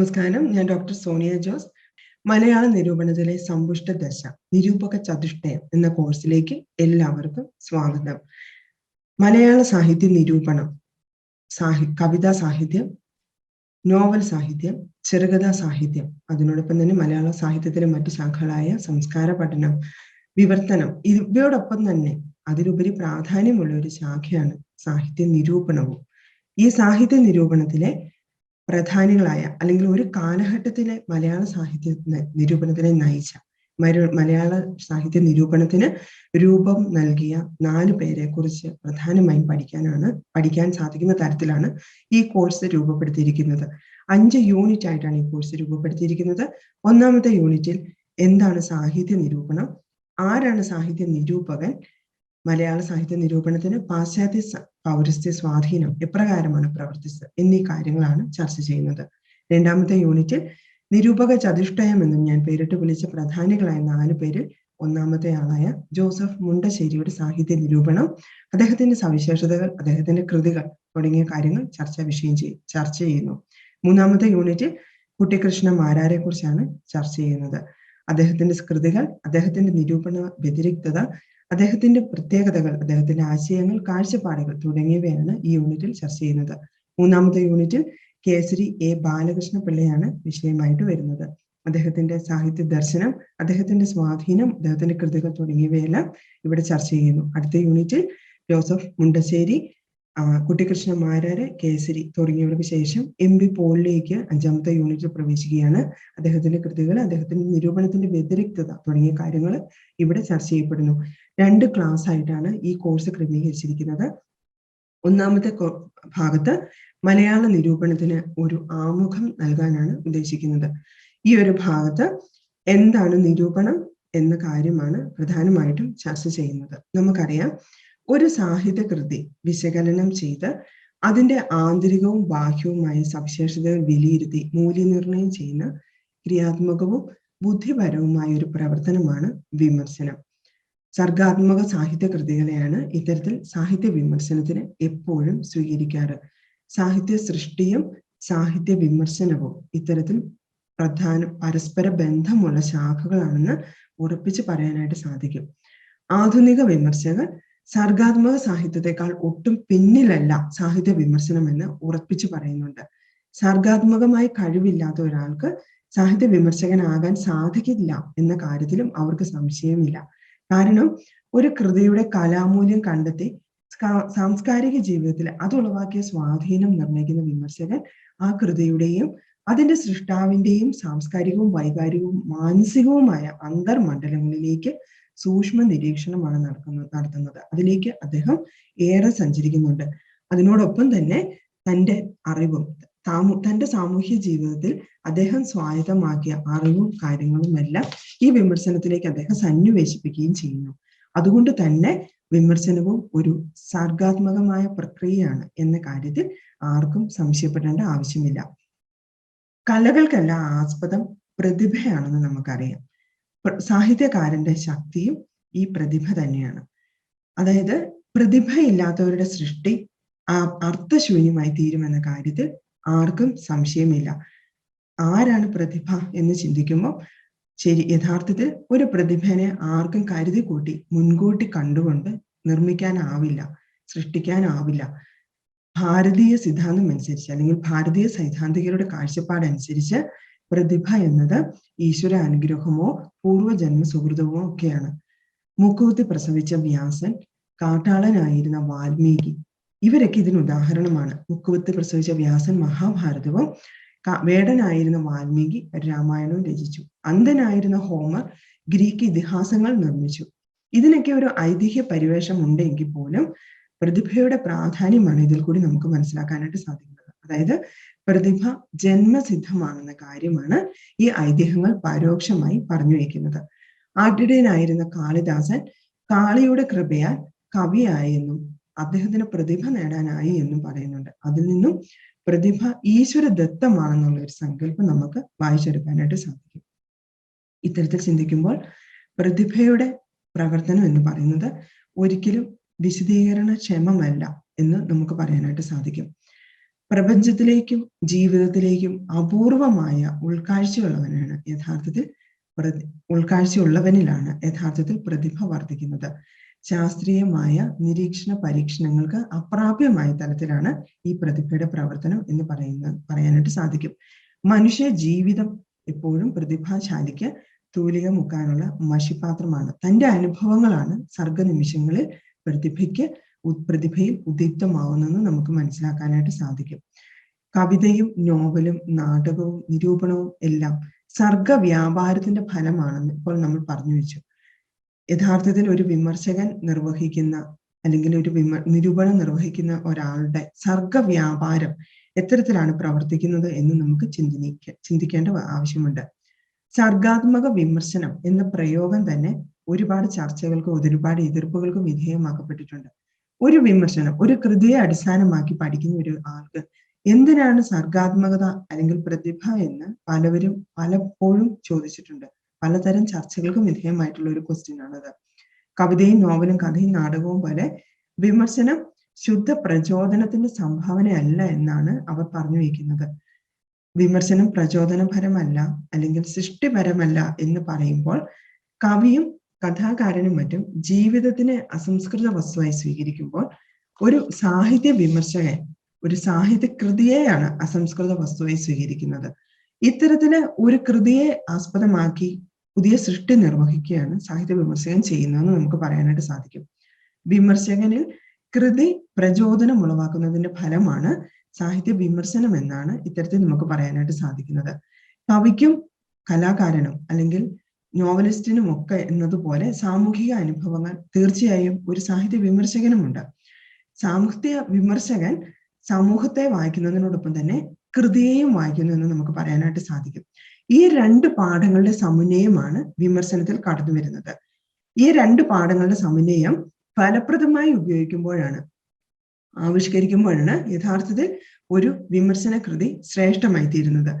നമസ്കാരം. ഞാൻ ഡോക്ടർ സോണിയ ജോസ്. മലയാള നിരൂപണത്തിലെ സമ്പുഷ്ട ദശ നിരൂപക ചതുഷ്ടയം എന്ന കോഴ്സിലേക്ക് എല്ലാവർക്കും സ്വാഗതം. മലയാള സാഹിത്യ നിരൂപണം സാഹി കവിതാ സാഹിത്യം നോവൽ സാഹിത്യം ചെറുകഥാ സാഹിത്യം അതിനോടൊപ്പം തന്നെ മലയാള സാഹിത്യത്തിലെ മറ്റു ശാഖകളായ സംസ്കാര പഠനം വിവർത്തനം ഇവയോടൊപ്പം തന്നെ അതിലുപരി പ്രാധാന്യമുള്ള ഒരു ശാഖയാണ് സാഹിത്യ നിരൂപണവും. ഈ സാഹിത്യ നിരൂപണത്തിലെ പ്രധാനികളായ അല്ലെങ്കിൽ ഒരു കാലഘട്ടത്തിലെ മലയാള സാഹിത്യ നിരൂപണത്തിനെ നയിച്ച മലയാള സാഹിത്യ നിരൂപണത്തിന് രൂപം നൽകിയ നാല് പേരെ കുറിച്ച് പ്രധാനമായും പഠിക്കാനാണ് പഠിക്കാൻ സാധിക്കുന്ന തരത്തിലാണ് ഈ കോഴ്സ് രൂപപ്പെടുത്തിയിരിക്കുന്നത്. അഞ്ച് യൂണിറ്റ് ആയിട്ടാണ് ഈ കോഴ്സ് രൂപപ്പെടുത്തിയിരിക്കുന്നത്. ഒന്നാമത്തെ യൂണിറ്റിൽ എന്താണ് സാഹിത്യ നിരൂപണം? ആരാണ് സാഹിത്യ നിരൂപകൻ? മലയാള സാഹിത്യ നിരൂപണത്തിന് പാശ്ചാത്യ പൗരസ്ത്യ സ്വാധീനം എപ്രകാരമാണ് പ്രവർത്തിച്ചത് എന്നീ കാര്യങ്ങളാണ് ചർച്ച ചെയ്യുന്നത്. രണ്ടാമത്തെ യൂണിറ്റിൽ നിരൂപക ചതുഷ്ടയം എന്നും ഞാൻ പേരിട്ട് വിളിച്ച പ്രധാനികളായ നാല് പേരിൽ ഒന്നാമത്തെ ആളായ ജോസഫ് മുണ്ടശ്ശേരിയുടെ സാഹിത്യ നിരൂപണം അദ്ദേഹത്തിന്റെ സവിശേഷതകൾ അദ്ദേഹത്തിന്റെ കൃതികൾ തുടങ്ങിയ കാര്യങ്ങൾ ചർച്ചാ വിഷയം ചെയ് ചർച്ച ചെയ്യുന്നു. മൂന്നാമത്തെ യൂണിറ്റിൽ കുട്ടികൃഷ്ണ മാരാരെ കുറിച്ചാണ് ചർച്ച ചെയ്യുന്നത്. അദ്ദേഹത്തിന്റെ കൃതികൾ അദ്ദേഹത്തിന്റെ നിരൂപണ വ്യതിരിക്തത അദ്ദേഹത്തിന്റെ പ്രത്യേകതകൾ അദ്ദേഹത്തിന്റെ ആശയങ്ങൾ കാഴ്ചപ്പാടുകൾ തുടങ്ങിയവയാണ് ഈ യൂണിറ്റിൽ ചർച്ച ചെയ്യുന്നത്. മൂന്നാമത്തെ യൂണിറ്റിൽ കേസരി എ. ബാലകൃഷ്ണ പിള്ളയാണ് വിഷയമായിട്ട് വരുന്നത്. അദ്ദേഹത്തിന്റെ സാഹിത്യ ദർശനം അദ്ദേഹത്തിന്റെ സ്വാധീനം അദ്ദേഹത്തിന്റെ കൃതികൾ തുടങ്ങിയവയെല്ലാം ഇവിടെ ചർച്ച ചെയ്യുന്നു. അടുത്ത യൂണിറ്റിൽ ജോസഫ് മുണ്ടശ്ശേരി കുട്ടികൃഷ്ണ മാരാര് കേസരി തുടങ്ങിയവർക്ക് ശേഷം എം ബി പോളിലേക്ക് അഞ്ചാമത്തെ യൂണിറ്റിൽ പ്രവേശിക്കുകയാണ്. അദ്ദേഹത്തിന്റെ കൃതികൾ അദ്ദേഹത്തിന്റെ നിരൂപണത്തിന്റെ വ്യതിരിക്തത തുടങ്ങിയ കാര്യങ്ങൾ ഇവിടെ ചർച്ച ചെയ്യപ്പെടുന്നു. രണ്ട് ക്ലാസ് ആയിട്ടാണ് ഈ കോഴ്സ് ക്രമീകരിച്ചിരിക്കുന്നത്. ഒന്നാമത്തെ ഭാഗത്ത് മലയാള നിരൂപണത്തിന് ഒരു ആമുഖം നൽകാനാണ് ഉദ്ദേശിക്കുന്നത്. ഈ ഒരു ഭാഗത്ത് എന്താണ് നിരൂപണം എന്ന കാര്യമാണ് പ്രധാനമായിട്ടും ചർച്ച ചെയ്യുന്നത്. നമുക്കറിയാം ഒരു സാഹിത്യകൃതി വിശകലനം ചെയ്ത് അതിന്റെ ആന്തരികവും ബാഹ്യവുമായ സവിശേഷതകൾ വിലയിരുത്തി മൂല്യനിർണയം ചെയ്യുന്ന ക്രിയാത്മകവും ബുദ്ധിപരവുമായ ഒരു പ്രവർത്തനമാണ് വിമർശനം. സർഗാത്മക സാഹിത്യ കൃതികളെയാണ് ഇത്തരത്തിൽ സാഹിത്യ വിമർശനത്തിന് എപ്പോഴും സ്വീകരിക്കാറ്. സാഹിത്യ സൃഷ്ടിയും സാഹിത്യ വിമർശനവും ഇത്തരത്തിൽ പ്രധാന പരസ്പര ബന്ധമുള്ള ശാഖകളാണെന്ന് ഉറപ്പിച്ച് പറയാനായിട്ട് സാധിക്കും. ആധുനിക വിമർശകർ സർഗാത്മക സാഹിത്യത്തെക്കാൾ ഒട്ടും പിന്നിലല്ല സാഹിത്യ വിമർശനം എന്ന് ഉറപ്പിച്ചു പറയുന്നുണ്ട്. സർഗാത്മകമായി കഴിവില്ലാത്ത ഒരാൾക്ക് സാഹിത്യ വിമർശകനാകാൻ സാധിക്കില്ല എന്ന കാര്യത്തിലും അവർക്ക് സംശയമില്ല. കാരണം ഒരു കൃതിയുടെ കലാമൂല്യം കണ്ടെത്തി സാംസ്കാരിക ജീവിതത്തിൽ അത് ഉളവാക്കിയ സ്വാധീനം നിർണയിക്കുന്ന വിമർശകൻ ആ കൃതിയുടെയും അതിന്റെ സൃഷ്ടാവിന്റെയും സാംസ്കാരികവും വൈകാരികവും മാനസികവുമായ അന്തർമണ്ഡലങ്ങളിലേക്ക് സൂക്ഷ്മ നിരീക്ഷണമാണ് നടക്കുന്നത് നടത്തുന്നത്. അതിലേക്ക് അദ്ദേഹം ഏറെ സഞ്ചരിക്കുന്നുണ്ട്. അതിനോടൊപ്പം തന്നെ തന്റെ അറിവും താമു തന്റെ സാമൂഹ്യ ജീവിതത്തിൽ അദ്ദേഹം സ്വായത്തമാക്കിയ അറിവും കാര്യങ്ങളും എല്ലാം ഈ വിമർശനത്തിലേക്ക് അദ്ദേഹം സന്നിവേശിപ്പിക്കുകയും ചെയ്യുന്നു. അതുകൊണ്ട് തന്നെ വിമർശനവും ഒരു സർഗാത്മകമായ പ്രക്രിയയാണ് എന്ന കാര്യത്തിൽ ആർക്കും സംശയപ്പെടേണ്ട ആവശ്യമില്ല. കലകൾക്കല്ല ആസ്പദം പ്രതിഭയാണെന്ന് നമുക്കറിയാം. സാഹിത്യകാരന്റെ ശക്തിയും ഈ പ്രതിഭ തന്നെയാണ്. അതായത് പ്രതിഭയില്ലാത്തവരുടെ സൃഷ്ടി അർത്ഥശൂന്യമായി തീരുമെന്ന കാര്യത്തിൽ ആർക്കും സംശയമില്ല. ആരാണ് പ്രതിഭ എന്ന് ചിന്തിക്കുമ്പോൾ ശരി യഥാർത്ഥത്തിൽ ഒരു പ്രതിഭനെ ആർക്കും കരുതി കൂട്ടി മുൻകൂട്ടി കണ്ടുകൊണ്ട് നിർമ്മിക്കാനാവില്ല സൃഷ്ടിക്കാനാവില്ല. ഭാരതീയ സിദ്ധാന്തം അനുസരിച്ച് അല്ലെങ്കിൽ ഭാരതീയ സൈദ്ധാന്തികരുടെ കാഴ്ചപ്പാടനുസരിച്ച് പ്രതിഭ എന്നത് ഈശ്വര അനുഗ്രഹമോ പൂർവജന്മ സുഹൃതമോ ഒക്കെയാണ്. മൂക്കുകുത്തി പ്രസവിച്ച വ്യാസൻ കാട്ടാളനായിരുന്ന വാൽമീകി ഇവരൊക്കെ ഇതിന് ഉദാഹരണമാണ്. മുക്കുവത്ത് പ്രസവിച്ച വ്യാസൻ മഹാഭാരതവും വേടനായിരുന്ന വാൽമീകി രാമായണവും രചിച്ചു. അന്ധനായിരുന്ന ഹോമർ ഗ്രീക്ക് ഇതിഹാസങ്ങൾ നിർമ്മിച്ചു. ഇതിനൊക്കെ ഒരു ഐതിഹ്യ പരിവേഷം ഉണ്ടെങ്കിൽ പോലും പ്രതിഭയുടെ പ്രാധാന്യമാണ് ഇതിൽ കൂടി നമുക്ക് മനസ്സിലാക്കാനായിട്ട് സാധിക്കുന്നത്. അതായത് പ്രതിഭ ജന്മസിദ്ധമാണെന്ന കാര്യമാണ് ഈ ഐതിഹ്യങ്ങൾ പരോക്ഷമായി പറഞ്ഞു വയ്ക്കുന്നത് ആട്ടിടയനായിരുന്ന കാളിദാസൻ കാളിയുടെ കൃപയാൽ കവിയായെന്നും അദ്ദേഹത്തിന് പ്രതിഭ നേടാനായി എന്ന് പറയുന്നുണ്ട്. അതിൽ നിന്നും പ്രതിഭ ഈശ്വര ദത്തമാണെന്നുള്ള ഒരു സങ്കല്പം നമുക്ക് വായിച്ചെടുക്കാനായിട്ട് സാധിക്കും. ഇത്തരത്തിൽ ചിന്തിക്കുമ്പോൾ പ്രതിഭയുടെ പ്രവർത്തനം എന്ന് പറയുന്നത് ഒരിക്കലും വിശദീകരണ ക്ഷമമല്ല എന്ന് നമുക്ക് പറയാനായിട്ട് സാധിക്കും. പ്രപഞ്ചത്തിലേക്കും ജീവിതത്തിലേക്കും അപൂർവമായ ഉൾക്കാഴ്ചയുള്ളവനാണ് യഥാർത്ഥത്തിൽ പ്രതി ഉൾക്കാഴ്ചയുള്ളവനിലാണ് യഥാർത്ഥത്തിൽ പ്രതിഭ വർദ്ധിക്കുന്നത്. ശാസ്ത്രീയമായ നിരീക്ഷണ പരീക്ഷണങ്ങൾക്ക് അപ്രാപ്യമായ തരത്തിലാണ് ഈ പ്രതിഭയുടെ പ്രവർത്തനം എന്ന് പറയുന്ന പറയാനായിട്ട് സാധിക്കും. മനുഷ്യ ജീവിതം എപ്പോഴും പ്രതിഭാശാലിക്ക് തൂലിക മുക്കാനുള്ള മഷിപാത്രമാണ്. തന്റെ അനുഭവങ്ങളാണ് സർഗനിമിഷങ്ങളിൽ പ്രതിഭയ്ക്ക് പ്രതിഭയിൽ ഉദ്ദീപ്തമാവുന്നതെന്ന് നമുക്ക് മനസ്സിലാക്കാനായിട്ട് സാധിക്കും. കവിതയും നോവലും നാടകവും നിരൂപണവും എല്ലാം സർഗ വ്യാപാരത്തിന്റെ ഫലമാണെന്ന് ഇപ്പോൾ നമ്മൾ പറഞ്ഞു വെച്ചു. യഥാർത്ഥത്തിൽ ഒരു വിമർശകൻ നിർവഹിക്കുന്ന അല്ലെങ്കിൽ ഒരു വിമ നിരൂപണം നിർവഹിക്കുന്ന ഒരാളുടെ സർഗ വ്യാപാരം എത്തരത്തിലാണ് പ്രവർത്തിക്കുന്നത് എന്ന് നമുക്ക് ചിന്തിക്ക ചിന്തിക്കേണ്ട ആവശ്യമുണ്ട്. സർഗാത്മക വിമർശനം എന്ന പ്രയോഗം തന്നെ ഒരുപാട് ചർച്ചകൾക്കും ഒരുപാട് എതിർപ്പുകൾക്കും വിധേയമാക്കപ്പെട്ടിട്ടുണ്ട്. ഒരു വിമർശനം ഒരു കൃതിയെ അടിസ്ഥാനമാക്കി പഠിക്കുന്ന ഒരു ആൾക്ക് എന്തിനാണ് സർഗാത്മകത അല്ലെങ്കിൽ പ്രതിഭ എന്ന് പലവരും പലപ്പോഴും ചോദിച്ചിട്ടുണ്ട്. പലതരം ചർച്ചകൾക്കും വിധേയമായിട്ടുള്ള ഒരു ക്വസ്റ്റ്യൻ ആണത് കവിതയും നോവലും കഥയും നാടകവും പോലെ വിമർശനം ശുദ്ധ പ്രചോദനത്തിന്റെ സംഭാവനയല്ല എന്നാണ് അവർ പറഞ്ഞു വയ്ക്കുന്നത്. വിമർശനം പ്രചോദനപരമല്ല അല്ലെങ്കിൽ സൃഷ്ടിപരമല്ല എന്ന് പറയുമ്പോൾ കവിയും കഥാകാരനും മറ്റും ജീവിതത്തിനെ അസംസ്കൃത വസ്തുവായി സ്വീകരിക്കുമ്പോൾ ഒരു സാഹിത്യ വിമർശകൻ ഒരു സാഹിത്യ കൃതിയെയാണ് അസംസ്കൃത വസ്തുവായി സ്വീകരിക്കുന്നത്. ഇത്തരത്തിൽ ഒരു കൃതിയെ ആസ്പദമാക്കി പുതിയ സൃഷ്ടി നിർവഹിക്കുകയാണ് സാഹിത്യ വിമർശകൻ ചെയ്യുന്നതെന്ന് നമുക്ക് പറയാനായിട്ട് സാധിക്കും. വിമർശകനിൽ കൃതി പ്രചോദനം ഉളവാക്കുന്നതിന്റെ ഫലമാണ് സാഹിത്യ വിമർശനം എന്നാണ് ഇത്തരത്തിൽ നമുക്ക് പറയാനായിട്ട് സാധിക്കുന്നത്. കവിക്കും കലാകാരനും അല്ലെങ്കിൽ നോവലിസ്റ്റിനും ഒക്കെ എന്നതുപോലെ സാമൂഹിക അനുഭവങ്ങൾ തീർച്ചയായും ഒരു സാഹിത്യ വിമർശകനുമുണ്ട്. സാഹിത്യ വിമർശകൻ സമൂഹത്തെ വായിക്കുന്നതിനോടൊപ്പം തന്നെ കൃതിയെയും വായിക്കുന്നു എന്ന് നമുക്ക് പറയാനായിട്ട് സാധിക്കും. ഈ രണ്ട് പാഠങ്ങളുടെ സമന്വയമാണ് വിമർശനത്തിൽ കടന്നു വരുന്നത്. ഈ രണ്ട് പാഠങ്ങളുടെ സമന്വയം ഫലപ്രദമായി ഉപയോഗിക്കുമ്പോഴാണ് ആവിഷ്കരിക്കുമ്പോഴാണ് യഥാർത്ഥത്തിൽ ഒരു വിമർശന കൃതി ശ്രേഷ്ഠമായി തീരുന്നത്.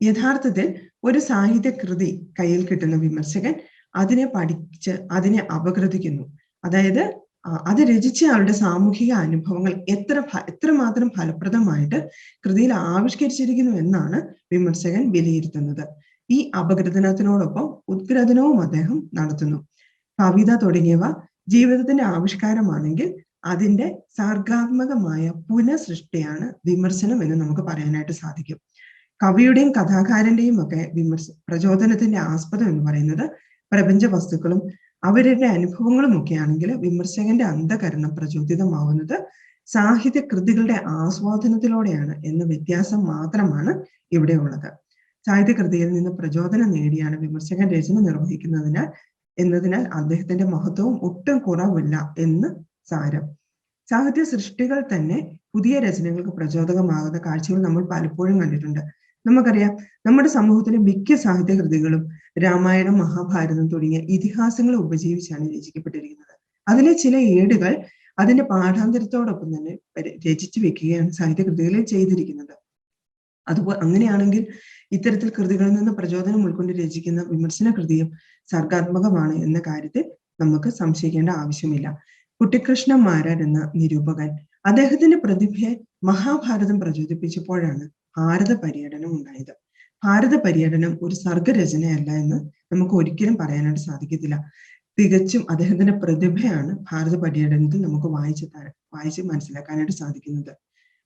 യഥാർത്ഥത്തിൽ ഒരു സാഹിത്യ കൃതി കയ്യിൽ കിട്ടുന്ന വിമർശകൻ അതിനെ പഠിച്ച് അതിനെ അപഗ്രഥിക്കുന്നു അതായത് അത് രചിച്ച ആളുടെ സാമൂഹിക അനുഭവങ്ങൾ എത്ര എത്രമാത്രം ഫലപ്രദമായിട്ട് കൃതിയിൽ ആവിഷ്കരിച്ചിരിക്കുന്നു എന്നാണ് വിമർശകൻ വിലയിരുത്തുന്നത്. ഈ അപഗ്രഥനത്തിനോടൊപ്പം ഉദ്ഗ്രഥനവും അദ്ദേഹം നടത്തുന്നു. കവിത തുടങ്ങിയവ ജീവിതത്തിന്റെ ആവിഷ്കാരമാണെങ്കിൽ അതിന്റെ സർഗാത്മകമായ പുനഃസൃഷ്ടിയാണ് വിമർശനം എന്ന് നമുക്ക് പറയാനായിട്ട് സാധിക്കും. കവിയുടെയും കഥാകാരന്റെയും ഒക്കെ വിമർശ പ്രചോദനത്തിന്റെ ആസ്പദം എന്ന് പറയുന്നത് പ്രപഞ്ച വസ്തുക്കളും അവരുടെ അനുഭവങ്ങളും ഒക്കെ ആണെങ്കിൽ വിമർശകന്റെ അന്ധകരണം പ്രചോദിതമാവുന്നത് സാഹിത്യ കൃതികളുടെ ആസ്വാദനത്തിലൂടെയാണ് എന്ന വ്യത്യാസം മാത്രമാണ് ഇവിടെ ഉള്ളത്. സാഹിത്യ കൃതിയിൽ നിന്ന് പ്രചോദനം നേടിയാണ് വിമർശകൻ രചന നിർവഹിക്കുന്നതിനാൽ എന്നതിനാൽ അദ്ദേഹത്തിന്റെ മഹത്വവും ഒട്ടും കുറവില്ല എന്ന് സാരം. സാഹിത്യ സൃഷ്ടികൾ തന്നെ പുതിയ രചനകൾക്ക് പ്രചോദകമാകുന്ന കാഴ്ചകൾ നമ്മൾ പലപ്പോഴും കണ്ടിട്ടുണ്ട്. നമുക്കറിയാം നമ്മുടെ സമൂഹത്തിലെ മിക്ക സാഹിത്യ കൃതികളും രാമായണം മഹാഭാരതം തുടങ്ങിയ ഇതിഹാസങ്ങളെ ഉപജീവിച്ചാണ് രചിക്കപ്പെട്ടിരിക്കുന്നത്. അതിലെ ചില ഏടുകൾ അതിന്റെ പാഠാന്തരത്തോടൊപ്പം തന്നെ രചിച്ചു വെക്കുകയാണ് സാഹിത്യ കൃതികളിൽ ചെയ്തിരിക്കുന്നത്. അതുപോലെ അങ്ങനെയാണെങ്കിൽ ഇത്തരത്തിൽ കൃതികളിൽ നിന്ന് പ്രചോദനം ഉൾക്കൊണ്ട് രചിക്കുന്ന വിമർശന കൃതിയും സർഗാത്മകമാണ് എന്ന കാര്യത്തിൽ നമുക്ക് സംശയിക്കേണ്ട ആവശ്യമില്ല. കുട്ടിക്കൃഷ്ണ മാരാർ എന്ന നിരൂപകൻ അദ്ദേഹത്തിന്റെ പ്രതിഭയെ മഹാഭാരതം പ്രചോദിപ്പിച്ചപ്പോഴാണ് ഭാരത പര്യടനം ഉണ്ടായത്. ഭാരത പര്യടനം ഒരു സർഗരചനയല്ല എന്ന് നമുക്ക് ഒരിക്കലും പറയാനായിട്ട് സാധിക്കത്തില്ല. തികച്ചും അദ്ദേഹത്തിന്റെ പ്രതിഭയാണ് ഭാരത പര്യടനത്തിൽ നമുക്ക് വായിച്ച് വായിച്ച് മനസ്സിലാക്കാനായിട്ട് സാധിക്കുന്നത്.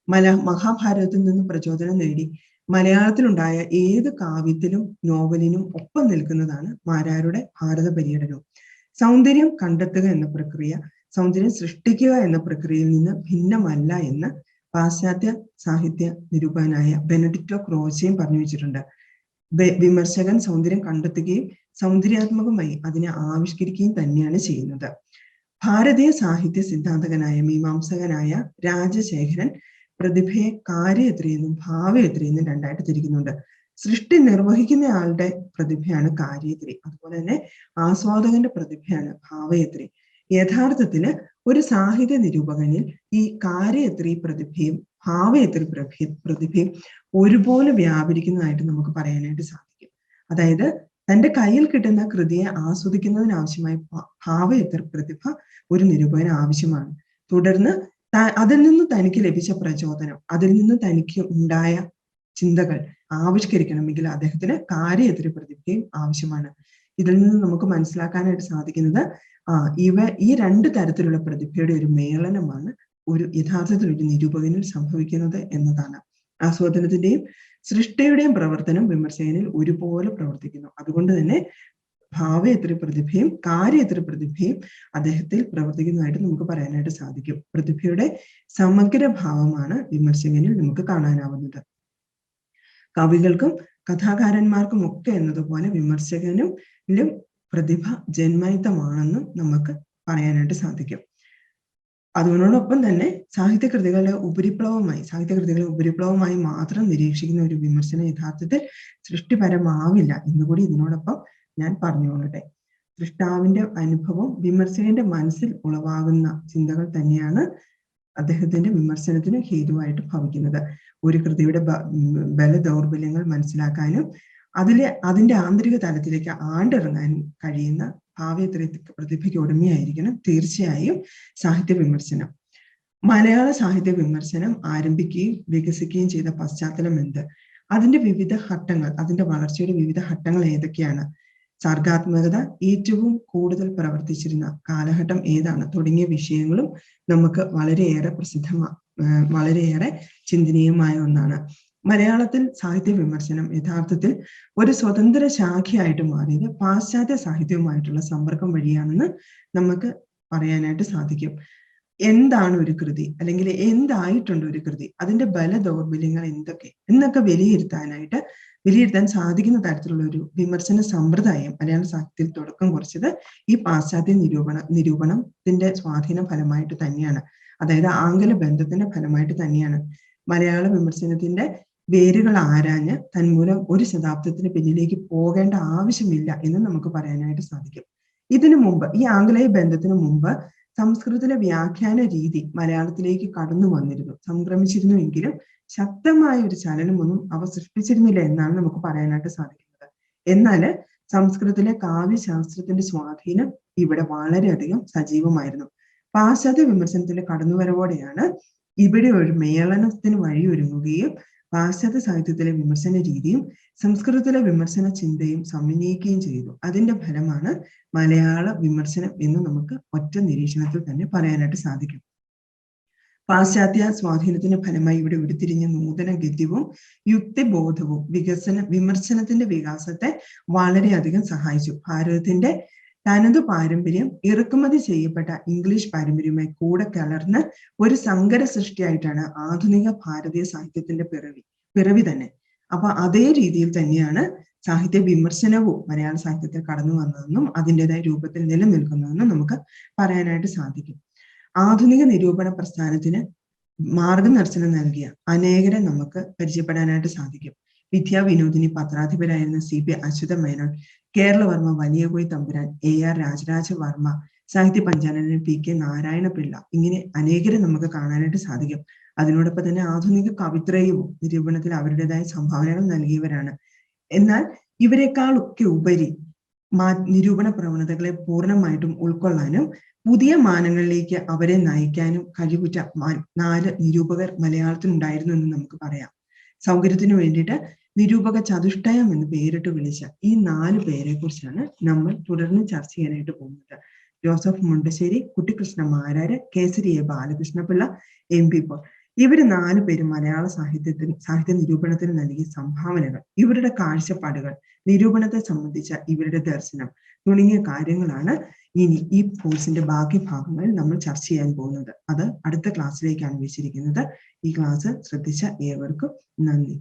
മല മഹാഭാരതത്തിൽ നിന്ന് പ്രചോദനം നേടി മലയാളത്തിലുണ്ടായ ഏത് കാവ്യത്തിലും നോവലിനും ഒപ്പം നിൽക്കുന്നതാണ് മാരാരുടെ ഭാരത പര്യടനവും സൗന്ദര്യം കണ്ടെത്തുക എന്ന പ്രക്രിയ സൗന്ദര്യം സൃഷ്ടിക്കുക എന്ന പ്രക്രിയയിൽ നിന്ന് ഭിന്നമല്ല എന്ന് പാശ്ചാത്യ സാഹിത്യ നിരൂപകനായ ബെനഡിറ്റോ ക്രോച്ചയും പറഞ്ഞു വെച്ചിട്ടുണ്ട്. വിമർശകൻ സൗന്ദര്യം കണ്ടെത്തുകയും സൗന്ദര്യാത്മകമായി അതിനെ ആവിഷ്കരിക്കുകയും തന്നെയാണ് ചെയ്യുന്നത്. ഭാരതീയ സാഹിത്യ സിദ്ധാന്തകനായ മീമാംസകനായ രാജശേഖരൻ പ്രതിഭയെ കാര്യയത്രിയെന്നും ഭാവയത്രിയെന്നും രണ്ടായിട്ട് തിരിക്കുന്നുണ്ട്. സൃഷ്ടി നിർവഹിക്കുന്ന ആളുടെ പ്രതിഭയാണ് കാര്യയത്രി അതുപോലെ തന്നെ ആസ്വാദകന്റെ പ്രതിഭയാണ് ഭാവയത്രി യഥാർത്ഥത്തിൽ ഒരു സാഹിത്യ നിരൂപകനിൽ ഈ കാര്യയത്രി പ്രതിഭയും ഭാവയത്രി പ്രഭി പ്രതിഭയും ഒരുപോലെ വ്യാപരിക്കുന്നതായിട്ട് നമുക്ക് പറയാനായിട്ട് സാധിക്കും. അതായത് തന്റെ കയ്യിൽ കിട്ടുന്ന കൃതിയെ ആസ്വദിക്കുന്നതിനാവശ്യമായ ഭാവയത്ര പ്രതിഭ ഒരു നിരൂപകന് ആവശ്യമാണ്. തുടർന്ന് അതിൽ നിന്ന് തനിക്ക് ലഭിച്ച പ്രചോദനം അതിൽ നിന്ന് തനിക്ക് ഉണ്ടായ ചിന്തകൾ ആവിഷ്കരിക്കണമെങ്കിൽ അദ്ദേഹത്തിന് കാര്യഎതിർ പ്രതിഭയും ആവശ്യമാണ്. ഇതിൽ നിന്ന് നമുക്ക് മനസ്സിലാക്കാനായിട്ട് സാധിക്കുന്നത് ആ ഇവ ഈ രണ്ട് തരത്തിലുള്ള പ്രതിഭയുടെ ഒരു മേളനമാണ് ഒരു യഥാർത്ഥത്തിൽ ഒരു നിരൂപകനിൽ സംഭവിക്കുന്നത് എന്നതാണ്. ആസ്വാദനത്തിന്റെയും സൃഷ്ടിയുടെയും പ്രവർത്തനം വിമർശകനിൽ ഒരുപോലെ പ്രവർത്തിക്കുന്നു. അതുകൊണ്ട് തന്നെ ഭാവയത്ര പ്രതിഭയും കാര്യയത്ര പ്രതിഭയും അദ്ദേഹത്തിൽ പ്രവർത്തിക്കുന്നതായിട്ട് നമുക്ക് പറയാനായിട്ട് സാധിക്കും. പ്രതിഭയുടെ സമഗ്ര ഭാവമാണ് വിമർശകനിൽ നമുക്ക് കാണാനാവുന്നത്. കവികൾക്കും കഥാകാരന്മാർക്കും ഒക്കെ എന്നതുപോലെ വിമർശകനും പ്രതിഭ ജന്മയുദ്ധമാണെന്ന് നമുക്ക് പറയാനായിട്ട് സാധിക്കും. അതിനോടൊപ്പം തന്നെ സാഹിത്യകൃതികളുടെ ഉപരിപ്ലവമായി സാഹിത്യകൃതികളെ ഉപരിപ്ലവമായി മാത്രം നിരീക്ഷിക്കുന്ന ഒരു വിമർശനം യഥാർത്ഥത്തിൽ സൃഷ്ടിപരമാവില്ല എന്നുകൂടി ഇതിനോടൊപ്പം ഞാൻ പറഞ്ഞുകൊള്ളട്ടെ. സൃഷ്ടാവിന്റെ അനുഭവം വിമർശകന്റെ മനസ്സിൽ ഉളവാകുന്ന ചിന്തകൾ തന്നെയാണ് അദ്ദേഹത്തിന്റെ വിമർശനത്തിന് ഹേതുവായിട്ട് ഭവിക്കുന്നത്. ഒരു കൃതിയുടെ ബല ദൗർബല്യങ്ങൾ മനസ്സിലാക്കാനും അതിലെ അതിന്റെ ആന്തരിക തലത്തിലേക്ക് ആണ്ടിറങ്ങാൻ കഴിയുന്ന ഭാവ്യത്ര പ്രതിഭയ്ക്ക് ഉടമയായിരിക്കണം തീർച്ചയായും സാഹിത്യ വിമർശനം. മലയാള സാഹിത്യ വിമർശനം ആരംഭിക്കുകയും വികസിക്കുകയും ചെയ്ത പശ്ചാത്തലം എന്ത്? അതിന്റെ വിവിധ ഘട്ടങ്ങൾ അതിന്റെ വളർച്ചയുടെ വിവിധ ഘട്ടങ്ങൾ ഏതൊക്കെയാണ്? സർഗാത്മകത ഏറ്റവും കൂടുതൽ പ്രവർത്തിച്ചിരുന്ന കാലഘട്ടം ഏതാണ്? തുടങ്ങിയ വിഷയങ്ങളും നമുക്ക് വളരെയേറെ പ്രസിദ്ധമാ വളരെയേറെ ചിന്തനീയമായ ഒന്നാണ്. മലയാളത്തിൽ സാഹിത്യ വിമർശനം യഥാർത്ഥത്തിൽ ഒരു സ്വതന്ത്ര ശാഖയായിട്ട് മാറിയത് പാശ്ചാത്യ സാഹിത്യവുമായിട്ടുള്ള സമ്പർക്കം വഴിയാണെന്ന് നമുക്ക് പറയാനായിട്ട് സാധിക്കും. എന്താണ് ഒരു കൃതി? അല്ലെങ്കിൽ എന്തായിട്ടുണ്ട് ഒരു കൃതി? അതിന്റെ ബല ദൗർബല്യങ്ങൾ എന്തൊക്കെ? എന്നൊക്കെ വിലയിരുത്താനായിട്ട് വിലയിരുത്താൻ സാധിക്കുന്ന തരത്തിലുള്ള ഒരു വിമർശന സമ്പ്രദായം മലയാള സാഹിത്യത്തിൽ തുടക്കം കുറിച്ചത് ഈ പാശ്ചാത്യ നിരൂപണ നിരൂപണത്തിന്റെ സ്വാധീന ഫലമായിട്ട് തന്നെയാണ്. അതായത് ആംഗല ബന്ധത്തിന്റെ ഫലമായിട്ട് തന്നെയാണ് മലയാള വിമർശനത്തിന്റെ വേരുകൾ ആരാഞ്ഞ് തന്മൂലം ഒരു ശതാബ്ദത്തിന് പിന്നിലേക്ക് പോകേണ്ട ആവശ്യമില്ല എന്ന് നമുക്ക് പറയാനായിട്ട് സാധിക്കും. ഇതിനു മുമ്പ് ഈ ആംഗലേയ ബന്ധത്തിന് മുമ്പ് സംസ്കൃതത്തിലെ വ്യാഖ്യാന രീതി മലയാളത്തിലേക്ക് കടന്നു വന്നിരുന്നു. സംക്രമിച്ചിരുന്നു എങ്കിലും ശക്തമായ ഒരു ചലനമൊന്നും അവ സൃഷ്ടിച്ചിരുന്നില്ല എന്നാണ് നമുക്ക് പറയാനായിട്ട് സാധിക്കുന്നത്. എന്നാൽ സംസ്കൃതത്തിലെ കാവ്യശാസ്ത്രത്തിന്റെ സ്വാധീനം ഇവിടെ വളരെയധികം സജീവമായിരുന്നു. പാശ്ചാത്യ വിമർശനത്തിന്റെ കടന്നുവരവോടെയാണ് ഇവിടെ ഒരു മേളനത്തിന് വഴിയൊരുങ്ങുകയും പാശ്ചാത്യ സാഹിത്യത്തിലെ വിമർശന രീതിയും സംസ്കൃതത്തിലെ വിമർശന ചിന്തയും സമന്വയിക്കുകയും ചെയ്തു. അതിന്റെ ഫലമാണ് മലയാള വിമർശനം എന്ന് നമുക്ക് ഒറ്റ നിരീക്ഷണത്തിൽ തന്നെ പറയാനായിട്ട് സാധിക്കും. പാശ്ചാത്യ സ്വാധീനത്തിന്റെ ഫലമായി ഇവിടെ ഉരുത്തിരിഞ്ഞ നൂതന ഗദ്യവും യുക്തിബോധവും വികസന വിമർശനത്തിന്റെ വികാസത്തെ വളരെയധികം സഹായിച്ചു. ഭാരതത്തിന്റെ തനതു പാരമ്പര്യം ഇറക്കുമതി ചെയ്യപ്പെട്ട ഇംഗ്ലീഷ് പാരമ്പര്യവുമായി കൂടെ കലർന്ന് ഒരു സങ്കര സൃഷ്ടിയായിട്ടാണ് ആധുനിക ഭാരതീയ സാഹിത്യത്തിന്റെ പിറവി പിറവി തന്നെ. അപ്പൊ അതേ രീതിയിൽ തന്നെയാണ് സാഹിത്യ വിമർശനവും മലയാള സാഹിത്യത്തിൽ കടന്നു വന്നതെന്നും അതിന്റെതായ രൂപത്തിൽ നിലനിൽക്കുന്നതെന്നും നമുക്ക് പറയാനായിട്ട് സാധിക്കും. ആധുനിക നിരൂപണ പ്രസ്ഥാനത്തിന് മാർഗദർശനം നൽകിയ അനേകരെ നമുക്ക് പരിചയപ്പെടാനായിട്ട് സാധിക്കും. Vidya Vinodini പത്രാധിപരായിരുന്ന C P Achyutha Menon Keralavarma Valiyakoil Thampuran A R Raja Raja Varma സാഹിത്യ പഞ്ചാനനൻ പി കെ നാരായണപിള്ള. ഇങ്ങനെ അനേകരെ നമുക്ക് കാണാനായിട്ട് സാധിക്കും. അതിനോടൊപ്പം തന്നെ ആധുനിക കവിത്രയും നിരൂപണത്തിൽ അവരുടേതായ സംഭാവനകൾ നൽകിയവരാണ്. എന്നാൽ ഇവരെക്കാളൊക്കെ ഉപരി മാ നിരൂപണ പ്രവണതകളെ പൂർണമായിട്ടും ഉൾക്കൊള്ളാനും പുതിയ മാനങ്ങളിലേക്ക് അവരെ നയിക്കാനും കഴിവുറ്റ നാല് നിരൂപകർ മലയാളത്തിനുണ്ടായിരുന്നു എന്ന് നമുക്ക് പറയാം. സൗകര്യത്തിന് വേണ്ടിയിട്ട് നിരൂപക ചതുഷ്ടയം എന്ന് പേരിട്ട് വിളിച്ച ഈ നാല് പേരെ കുറിച്ചാണ് നമ്മൾ തുടർന്ന് ചർച്ച ചെയ്യാനായിട്ട് പോകുന്നത്. Joseph Mundassery Kuttikrishna Marar Kesari A Balakrishna Pillai M P Paul. ഇവർ നാല് പേരും മലയാള സാഹിത്യത്തിന് സാഹിത്യ നിരൂപണത്തിന് നൽകിയ സംഭാവനകൾ ഇവരുടെ കാഴ്ചപ്പാടുകൾ നിരൂപണത്തെ സംബന്ധിച്ച ഇവരുടെ ദർശനം തുടങ്ങിയ കാര്യങ്ങളാണ് ഇനി ഈ കോഴ്സിന്റെ ബാക്കി ഭാഗങ്ങളിൽ നമ്മൾ ചർച്ച ചെയ്യാൻ പോകുന്നത്. അത് അടുത്ത ക്ലാസ്സിലേക്കാണ് വെച്ചിരിക്കുന്നത് ഈ ക്ലാസ് ശ്രദ്ധിച്ച ഏവർക്കും നന്ദി.